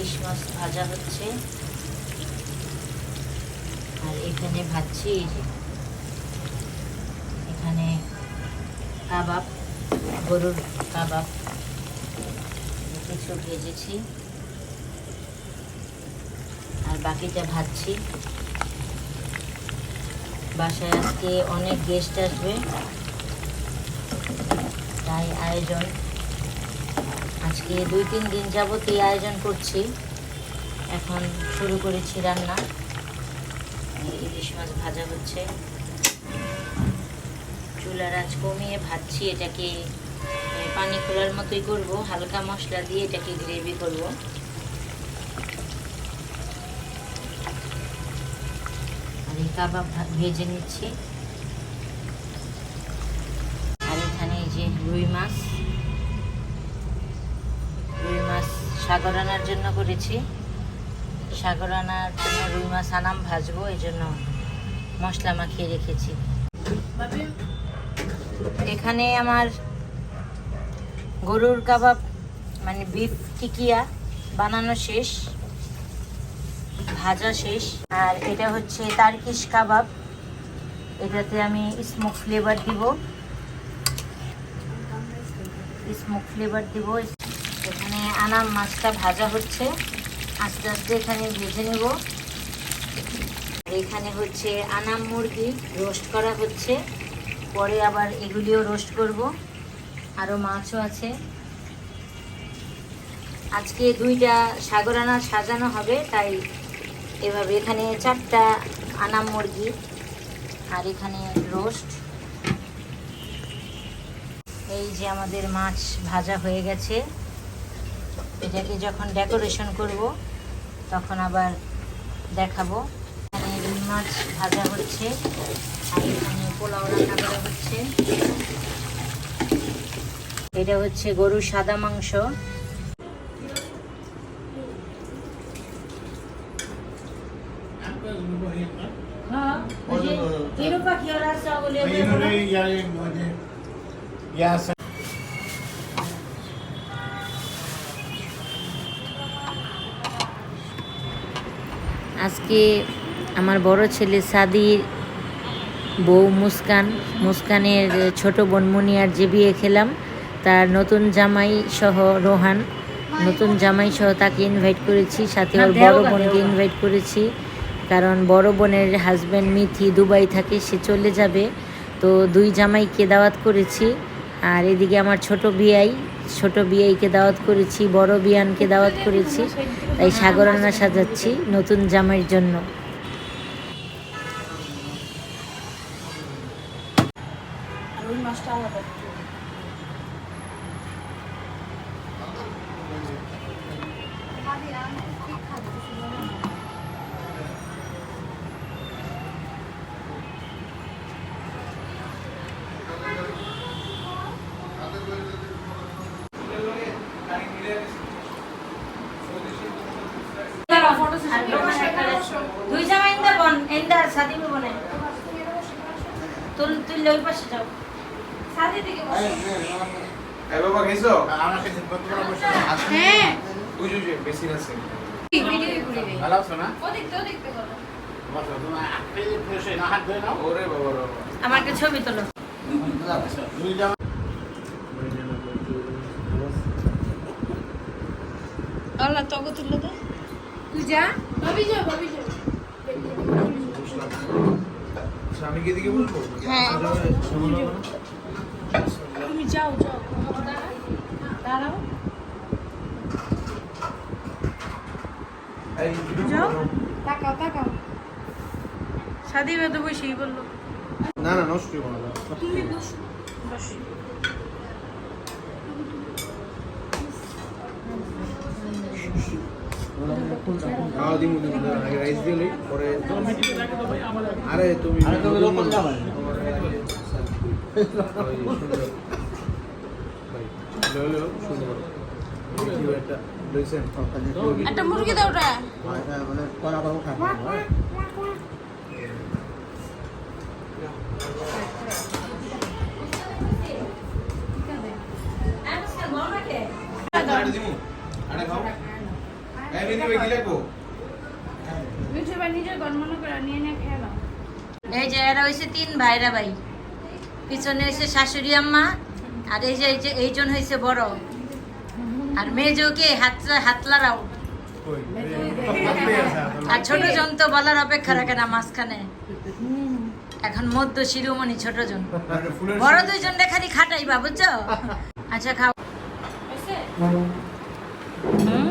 ইলিশ মাছ ভাজা হচ্ছে। আর এখানে ভাজছি এই যে। এখানে কাবাব, গরুর কাবাব। কিছু ভেজেছি। আর বাকিটা ভাজছি। বাসায় আজকে অনেক গেস্ট আসবে। তাই আয়োজন। আজকে দুই তিন দিন যাবত এই আয়োজন করছি। এখন শুরু করেছি রান্না। ইলিশ মাছ ভাজা হচ্ছে। চুলার আঁচ কমিয়ে ভাজছি, এটাকে পানি খোলার মতোই করব। হালকা মশলা দিয়ে এটাকে গ্রেভি করব। আর এই কাবাব ভেজে নিচ্ছি। আর এখানে এই যে রুই মাছ। সাগর আনার জন্য করেছি। সাগর আনার জন্য রুই মাছ আনাম ভাজবো, এই জন্য মশলা মাখিয়ে রেখেছি। এখানে আমার গরুর কাবাব মানে বিফ টিকিয়া বানানো শেষ, ভাজা শেষ। আর এটা হচ্ছে তারকিশ কাবাব। এটাতে আমি স্মোক ফ্লেভার দিব। স্মোক ফ্লেভার দিব। আনাম মাছটা ভাজা হচ্ছে। আস্তে আস্তে এখানে ভেজে নেব। এখানে হচ্ছে আনাম মুরগি রোস্ট করা হচ্ছে। পরে আবার এগুলিও রোস্ট করব। আরও মাছও আছে। আজকে দুইটা সাগর আনা সাজানো হবে, তাই এভাবে এখানে চারটা আনাম মুরগি আর এখানে রোস্ট। এই যে আমাদের মাছ ভাজা হয়ে গেছে। এটাকে যখন ডেকোরেশন করব তখন আবার দেখাবো। এখানে রুই মাছ ভাজা হচ্ছে আর এখানে পোলাও রান্না করা হচ্ছে। এটা হচ্ছে গরুর সাদা মাংস। হ্যাঁ আজকে আমার বড় ছেলে সাদির বউ মুস্কান। মুস্কানের ছোট বোন মুনিয়ার যে বিয়ে খেলাম তার নতুন জামাই সহ রোহান। নতুন জামাই সহ তাকে ইনভাইট করেছি সাথে ওর বড় বোনকে ইনভাইট করেছি। কারণ বড় বোনের হাজব্যান্ড মিথি দুবাই থাকে সে চলে যাবে। তো দুই জামাইকে দাওয়াত করেছি। আর এদিকে আমার ছোট বিয়াই, ছোট বিয়াইকে দাওয়াত করেছি, বড় বিয়ানকে দাওয়াত করেছি, তাই সাগরানা সাজাচ্ছি নতুন জামাইয়ের জন্য দুই জামাই ইন্দা বন সাদি তুল পাশে যাও। বাবা আমার কাছে বসে আছে। হ্যাঁ। ওই যে- ভিডিও করে ভালো আছো না? ও দেখতে ও দেখতে বলো আমার ছবি তোলো। দুই জামা- আল্লাহ তগো তুললো দে তুই যা। ভাবি যা ভাবি যা বুঝলাম আচ্ছা, আমি কি দিকে বলব হ্যাঁ। তুমি যাও যাও। দাঁড়াও। যাও। তাকাও তাকাও। সাদি বেদ বসেই বলল। না না নষ্ট করো না তুমি বসো বস। খাওয়া দিমু দিমু আগে রাইস দিয়ে পরে আরে তুমি আরে তুমি একটা মুরগি দাও ওটা মানে কড়া বাবু হ্যাঁ? এই কি লাগবো মিঠু ভাই নিজের করে নিয়ে নিয়ে খেয়ে নাও। এই যে এরা হয়েছে তিন ভাইরা ভাই। পিছনে হয়েছে শাশুড়ি আম্মা আর এই যে এই যে এইজন হয়েছে বড়। আর মেজোকে হাতলা হাতলারাও। আর ছোট জন তো বলার অপেক্ষা রাখে না মাঝখানে। এখন মধ্য শিরোমণি ছোট জন। বড় দুইজন খালি খাটাইবা বুঝছ? আচ্ছা খাও। হুম?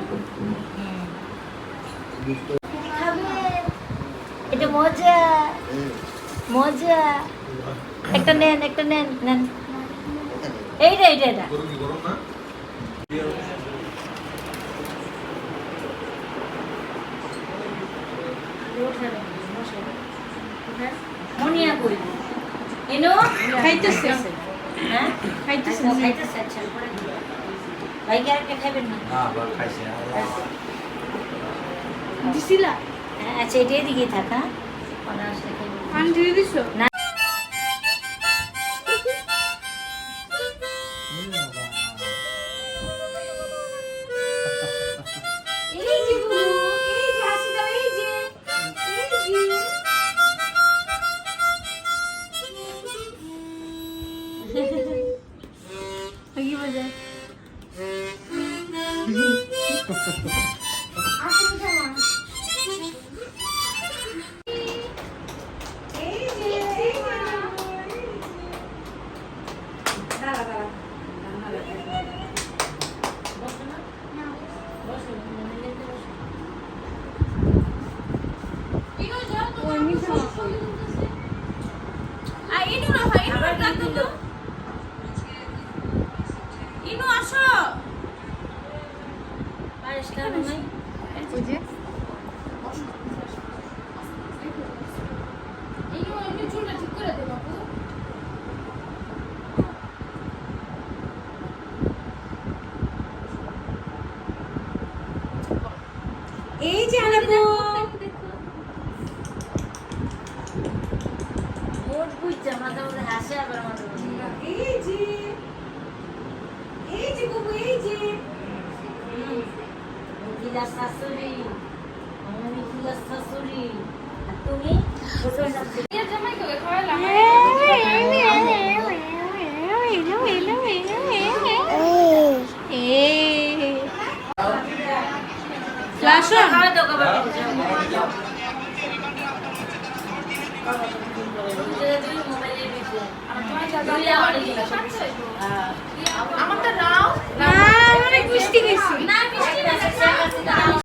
এটা মজা। মজা। একটা নেন একটা নেন নেন। এইটা এইটা। এটা মনিয়া কই এনো খাইতেছে। হ্যাঁ? খাইতেছে। খাইতেছে আচ্ছা। ভাই কি আরেকটা খাইবেন না। দিছিলা? হ্যাঁ, আচ্ছা এটাই দিকে থাকা অনার্স পরে আসলে দিয়ে দিছো? না করে দে বাবু এই যে বুঝছে মাঝে মাঝে হাসে আবার মাঝে এই যে এই যে বাবু এই যে নিখিলার শাশুড়ি আমি নিখিলার শাশুড়ি আর তুমি ছোট আমারটা নাও। না আমি মিষ্টি গেছি না মিষ্টি না